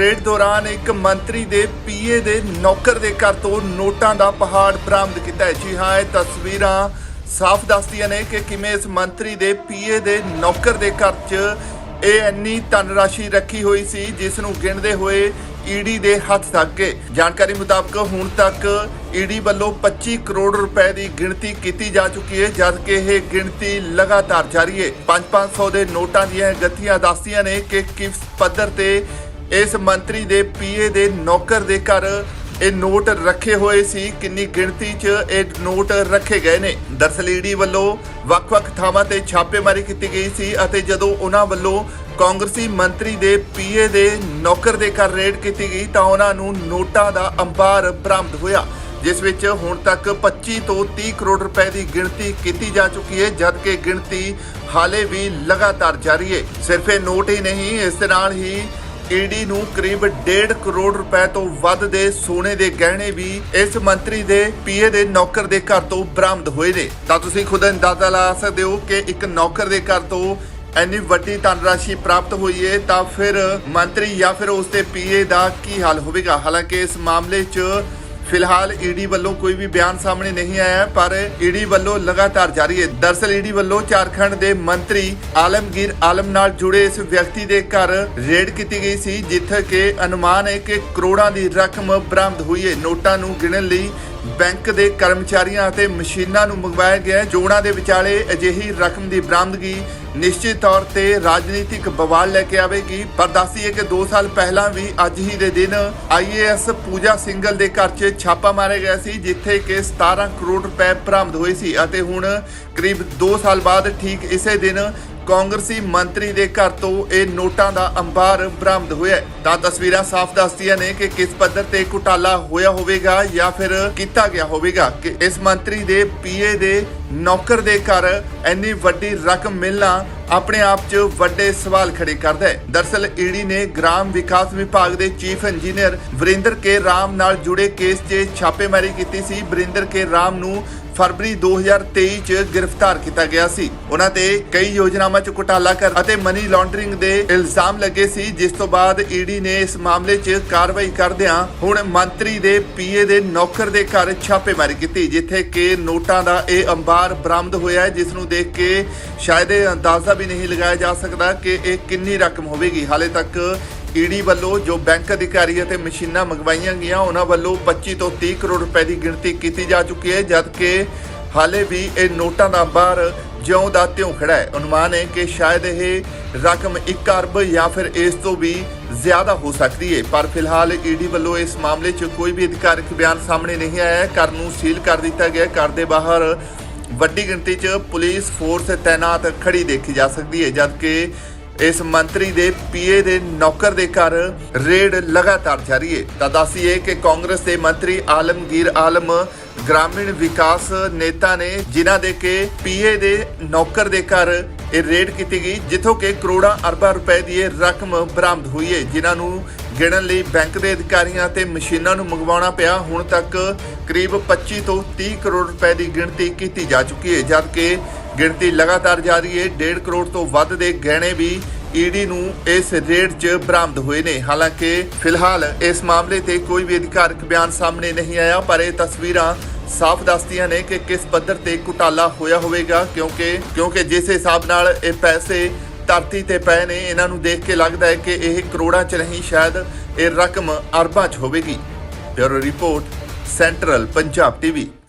Raid ਦੌਰਾਨ ਇੱਕ ਮੰਤਰੀ ਦੇ ਪੀਏ ਦੇ ਨੌਕਰ ਦੇ ਘਰ ਤੋਂ ਨੋਟਾਂ ਦਾ ਪਹਾੜ ਬਰਾਮਦ ਕੀਤਾ ਹੈ। ਜੀ ਹਾਂ, ਇਹ ਤਸਵੀਰਾਂ ਸਾਫ਼ ਦੱਸਦੀਆਂ ਨੇ ਕਿ ਕਿਵੇਂ ਇਸ ਮੰਤਰੀ ਦੇ ਪੀਏ ਦੇ ਨੌਕਰ ਦੇ ਘਰ 'ਚ ਇਹ ਇੰਨੀ ਧਨ ਰੱਖੀ ਹੋਈ ਸੀ, ਜਿਸ ਨੂੰ ਗਿਣਦੇ ਹੋਏ ਈਡੀ ਦੇ ਹੱਥ ਤੱਕ ਗਏ। ਜਾਣਕਾਰੀ ਮੁਤਾਬਕ ਹੁਣ ਤੱਕ ਈਡੀ ਵੱਲੋਂ 25 ਕਰੋੜ ਰੁਪਏ ਦੀ ਗਿਣਤੀ ਕੀਤੀ ਜਾ ਚੁੱਕੀ ਹੈ, ਜਦਕਿ ਇਹ ਗਿਣਤੀ ਲਗਾਤਾਰ ਜਾਰੀ ਹੈ। 5-500 ਦੇ ਨੋਟਾਂ ਦੀਆਂ ਗਤੀਆਂ ਦੱਸਦੀਆਂ ਨੇ ਕਿ ਕਿਸ ਪੱਧਰ ਤੇ ਇਸ ਮੰਤਰੀ ਦੇ ਪੀਏ ਦੇ ਨੌਕਰ ਦੇ ਘਰ ਇਹ ਨੋਟ ਰੱਖੇ ਹੋਏ ਸੀ। ਕਿੰਨੀ ਗਿਣਤੀ 'ਚ ਇਹ ਨੋਟ ਰੱਖੇ ਗਏ ਨੇ। ਦਰਅਸਲ ਈਡੀ ਵੱਲੋਂ ਵੱਖ-ਵੱਖ ਥਾਵਾਂ ਤੇ ਛਾਪੇਮਾਰੀ ਕੀਤੀ ਗਈ ਸੀ ਅਤੇ ਜਦੋਂ ਉਹਨਾਂ ਵੱਲੋਂ ਕਾਂਗਰਸੀ ਮੰਤਰੀ ਦੇ ਪੀਏ ਦੇ ਨੌਕਰ ਦੇ ਘਰ ਰੇਡ ਕੀਤੀ ਗਈ ਤਾਂ ਉਹਨਾਂ ਨੂੰ ਨੋਟਾਂ ਦਾ ਅੰਬਾਰ ਬਰਾਮਦ ਹੋਇਆ, ਜਿਸ ਵਿੱਚ ਹੁਣ ਤੱਕ 25 ਤੋਂ 30 ਕਰੋੜ ਰੁਪਏ ਦੀ ਗਿਣਤੀ ਕੀਤੀ ਜਾ ਚੁੱਕੀ ਹੈ, ਜਦਕਿ ਗਿਣਤੀ ਹਾਲੇ ਵੀ ਲਗਾਤਾਰ ਜਾਰੀ ਹੈ। ਸਿਰਫ ਇਹ ਨੋਟ ਹੀ ਨਹੀਂ, ਇਸ ਦੇ ਨਾਲ ਹੀ ਈਡੀ ਨੂੰ ਕਰੀਬ 1.5 ਕਰੋੜ ਰੁਪਏ ਤੋਂ ਵੱਧ ਦੇ ਸੋਨੇ ਦੇ ਗਹਿਣੇ ਵੀ ਇਸ ਮੰਤਰੀ ਦੇ ਪੀਏ ਦੇ ਨੌਕਰ ਦੇ ਘਰ ਤੋਂ ਬਰਾਮਦ ਹੋਏ ਨੇ। ਤਾਂ ਤੁਸੀਂ ਖੁਦ ਅੰਦਾਜ਼ਾ ਲਾ ਸਕਦੇ ਹੋ ਕਿ ਇੱਕ ਨੌਕਰ ਦੇ ਘਰ ਤੋਂ ਇੰਨੀ ਵੱਡੀ ਧਨਰਾਸ਼ੀ ਪ੍ਰਾਪਤ ਹੋਈ ਹੈ ਤਾਂ ਫਿਰ ਮੰਤਰੀ ਜਾਂ ਫਿਰ ਉਸ ਦੇ ਪੀਏ ਦਾ ਕੀ ਹਾਲ ਹੋਵੇਗਾ? ਹਾਲਾਂਕਿ ਇਸ ਮਾਮਲੇ 'ਚ ਫਿਲਹਾਲ ਈਡੀ ਵੱਲੋਂ ਕੋਈ ਵੀ ਬਿਆਨ ਸਾਹਮਣੇ ਨਹੀਂ ਆਇਆ ਹੈ, ਪਰ ਈਡੀ ਵੱਲੋਂ ਲਗਾਤਾਰ ਜਾਰੀ ਹੈ। ਦਰਸਲ ਈਡੀ ਵੱਲੋਂ ਝਾਰਖੰਡ ਦੇ ਮੰਤਰੀ ਆਲਮਗੀਰ ਆਲਮ ਨਾਲ ਜੁੜੇ ਇਸ ਵਿਅਕਤੀ ਦੇ ਘਰ ਰੇਡ ਕੀਤੀ ਗਈ ਸੀ ਜਿੱਥੇ ਕਿ ਅਨੁਮਾਨ ਹੈ ਕਿ ਕਰੋੜਾਂ ਦੀ ਰਕਮ ਬਰਾਮਦ ਹੋਈ ਹੈ। ਨੋਟਾਂ ਨੂੰ ਗਿਣਨ ਲਈ ਬੈਂਕ ਦੇ ਕਰਮਚਾਰੀਆਂ ਅਤੇ ਮਸ਼ੀਨਾਂ ਨੂੰ ਮੰਗਵਾਇਆ ਗਿਆ ਜੋੜਾਂ ਦੇ ਵਿਚਾਲੇ ਅਜਿਹੀ ਰਕਮ ਦੀ ਬਰਾਮਦਗੀ ਨਿਸ਼ਚਿਤ ਤੌਰ ਤੇ ਰਾਜਨੀਤਿਕ ਬਵਾਲ ਲੈ ਕੇ ਆਵੇਗੀ। ਪਰ ਦੱਸੀਏ ਕਿ 2 ਸਾਲ ਪਹਿਲਾਂ ਵੀ ਅੱਜ ਹੀ ਦੇ ਦਿਨ ਆਈਏਐਸ ਪੂਜਾ ਸਿੰਗਲ ਦੇ ਘਰ 'ਚ ਛਾਪਾ ਮਾਰਿਆ ਗਿਆ ਸੀ, ਜਿੱਥੇ ਕਿ 17 ਕਰੋੜ ਰੁਪਏ ਬਰਾਮਦ ਹੋਏ ਸੀ ਅਤੇ ਹੁਣ ਕਰੀਬ 2 ਸਾਲ ਬਾਅਦ ਠੀਕ ਇਸੇ ਦਿਨ ਕਾਂਗਰਸੀ ਮੰਤਰੀ ਦੇ ਘਰ ਤੋਂ ਇਹ ਨੋਟਾਂ ਦਾ ਅੰਬਾਰ ਬਰਾਮਦ ਹੋਇਆ ਹੈ। ਤਾਂ ਤਸਵੀਰਾਂ ਸਾਫ਼ ਦੱਸਦੀਆਂ ਨੇ ਕਿ ਕਿਸ ਪੱਧਰ ਤੇ ਘੁਟਾਲਾ ਹੋਇਆ ਹੋਵੇਗਾ ਜਾਂ ਫਿਰ ਕੀਤਾ ਗਿਆ ਹੋਵੇਗਾ ਕਿ ਇਸ ਮੰਤਰੀ ਦੇ ਪੀਏ ਦੇ ਨੌਕਰ ਦੇ ਘਰ ਇੰਨੀ ਵੱਡੀ ਰਕਮ ਮਿਲਣਾ ਆਪਣੇ ਆਪ 'ਚ ਵੱਡੇ ਸਵਾਲ ਖੜੇ ਕਰਦਾ ਹੈ ਦਰਸਲ ਈਡੀ ਨੇ ਗ੍ਰਾਮ ਵਿਕਾਸ ਵਿਭਾਗ ਦੇ chief engineer Varinder K Ram ਨਾਲ ਜੁੜੇ ਕੇਸ 'ਚ ਛਾਪੇਮਾਰੀ ਕੀਤੀ ਸੀ ਵਰਿੰਦਰ ਕੇ ਰਾਮ ਨੂੰ ਫਰਵਰੀ 2023 ਚ ਗ੍ਰਿਫਤਾਰ ਕੀਤਾ ਗਿਆ ਸੀ। ਉਹਨਾਂ ਤੇ ਕਈ ਯੋਜਨਾਵਾਂ ਚ ਘੁਟਾਲਾ ਕਰ ਅਤੇ ਮਨੀ ਲਾਂਡਰਿੰਗ ਦੇ ਇਲਜ਼ਾਮ ਲੱਗੇ ਸੀ, ਜਿਸ ਤੋਂ ਬਾਅਦ ਈਡੀ ਨੇ ਇਸ ਮਾਮਲੇ 'ਚ ਕਾਰਵਾਈ ਕਰਦਿਆਂ ਹੁਣ ਮੰਤਰੀ ਦੇ ਪੀਏ ਦੇ ਨੌਕਰ ਦੇ ਘਰ ਛਾਪੇਮਾਰੀ ਕੀਤੀ, ਜਿੱਥੇ ਕਿ ਨੋਟਾਂ ਦਾ ਇਹ ਅੰਬਾਰ ਬਰਾਮਦ ਹੋਇਆ ਹੈ, ਜਿਸ ਨੂੰ ਦੇਖ ਕੇ ਸ਼ਾਇਦ ਇਹ ਅੰਦਾਜ਼ਾ ਵੀ ਨਹੀਂ ਲਗਾਇਆ ਜਾ ਸਕਦਾ ਕਿ ਇਹ ਕਿੰਨੀ ਰਕਮ ਹੋਵੇਗੀ। ਹਾਲੇ ਤੱਕ ਈਡੀ ਵੱਲੋਂ ਜੋ ਬੈਂਕ ਅਧਿਕਾਰੀ ਅਤੇ ਮਸ਼ੀਨਾਂ ਮੰਗਵਾਈਆਂ ਗਈਆਂ, ਉਹਨਾਂ ਵੱਲੋਂ 25 ਤੋਂ 30 ਕਰੋੜ ਰੁਪਏ ਦੀ ਗਿਣਤੀ ਕੀਤੀ ਜਾ ਚੁੱਕੀ ਹੈ, ਜਦਕਿ ਹਾਲੇ ਵੀ ਇਹ ਨੋਟਾਂ ਦਾ ਬਾਹਰ ਜਿਉਂ ਦਾ ਤਿਉਂ ਖੜਾ ਹੈ। ਅਨੁਮਾਨ ਹੈ ਕਿ ਸ਼ਾਇਦ ਇਹ ਰਕਮ 1 ਅਰਬ ਜਾਂ ਫਿਰ ਇਸ ਤੋਂ ਵੀ ਜ਼ਿਆਦਾ ਹੋ ਸਕਦੀ ਹੈ। ਪਰ ਫਿਲਹਾਲ ਈਡੀ ਵੱਲੋਂ ਇਸ ਮਾਮਲੇ 'ਚ ਕੋਈ ਵੀ ਅਧਿਕਾਰਕ ਬਿਆਨ ਸਾਹਮਣੇ ਨਹੀਂ ਆਇਆ ਹੈ। ਘਰ ਨੂੰ ਸੀਲ ਕਰ ਦਿੱਤਾ ਗਿਆ ਘਰ ਦੇ ਬਾਹਰ ਵੱਡੀ ਗਿਣਤੀ 'ਚ ਪੁਲਿਸ ਫੋਰਸ ਤਾਇਨਾਤ ਖੜੀ ਦੇਖੀ ਜਾ ਸਕਦੀ ਹੈ, ਜਦਕਿ ਇਸ ਮੰਤਰੀ ਦੇ ਪੀਏ ਦੇ ਨੌਕਰ ਦੇ ਘਰ ਰੇਡ ਲਗਾਤਾਰ ਜਾਰੀ ਹੈ ਤਾਂ ਦੱਸੀਏ ਕਿ ਕਾਂਗਰਸ ਦੇ ਮੰਤਰੀ ਆਲਮਗੀਰ ਆਲਮ, ਗ੍ਰਾਮੀਣ ਵਿਕਾਸ ਨੇਤਾ ਨੇ ਜਿਨ੍ਹਾਂ ਦੇ ਕੇ ਪੀਏ ਦੇ ਨੌਕਰ ਦੇ ਘਰ ਇਹ ਰੇਡ ਕੀਤੀ ਗਈ, ਜਿੱਥੋਂ ਕਿ ਕਰੋੜਾਂ ਅਰਬਾਂ ਰੁਪਏ ਦੀ ਇਹ ਰਕਮ ਬਰਾਮਦ ਹੋਈ ਹੈ ਜਿਨ੍ਹਾਂ ਨੂੰ ਗਿਣਨ ਲਈ ਬੈਂਕ ਦੇ ਅਧਿਕਾਰੀਆਂ ਤੇ ਮਸ਼ੀਨਾਂ ਨੂੰ ਮੰਗਵਾਉਣਾ ਪਿਆ। ਹੁਣ ਤੱਕ ਕਰੀਬ 25 ਤੋਂ 30 ਕਰੋੜ ਰੁਪਏ ਦੀ ਗਿਣਤੀ ਕੀਤੀ ਜਾ ਚੁੱਕੀ ਹੈ ਜਦਕਿ ਗਿਣਤੀ ਲਗਾਤਾਰ ਜਾਰੀ ਹੈ 1.5 ਕਰੋੜ ਤੋਂ ਵੱਧ ਦੇ ਗਹਿਣੇ ਵੀ ਈਡੀ ਨੂੰ ਇਸ ਰੇਡ 'ਚ ਬਰਾਮਦ ਹੋਏ ਨੇ। ਹਾਲਾਂਕਿ, ਫਿਲਹਾਲ ਇਸ ਮਾਮਲੇ ਤੇ ਕੋਈ ਵੀ ਅਧਿਕਾਰਕ ਬਿਆਨ ਸਾਹਮਣੇ ਨਹੀਂ ਆਇਆ, ਪਰ ਇਹ ਤਸਵੀਰਾਂ ਸਾਫ਼ ਦੱਸਦੀਆਂ ਨੇ ਕਿ ਕਿਸ ਪੱਧਰ ਤੇ ਘੁਟਾਲਾ ਹੋਇਆ ਹੋਵੇਗਾ, ਕਿਉਂਕਿ ਕਿਉਂਕਿ ਜਿਸ ਹਿਸਾਬ ਨਾਲ ਇਹ ਪੈਸੇ ਧਰਤੀ ਤੇ ਪਏ ਨੇ, ਇਹਨਾਂ ਨੂੰ ਦੇਖ ਕੇ ਲੱਗਦਾ ਹੈ ਕਿ ਇਹ ਕਰੋੜਾਂ 'ਚ ਨਹੀਂ, ਸ਼ਾਇਦ ਇਹ ਰਕਮ ਅਰਬਾਂ 'ਚ ਹੋਵੇਗੀ। Bureau report, central Punjab TV.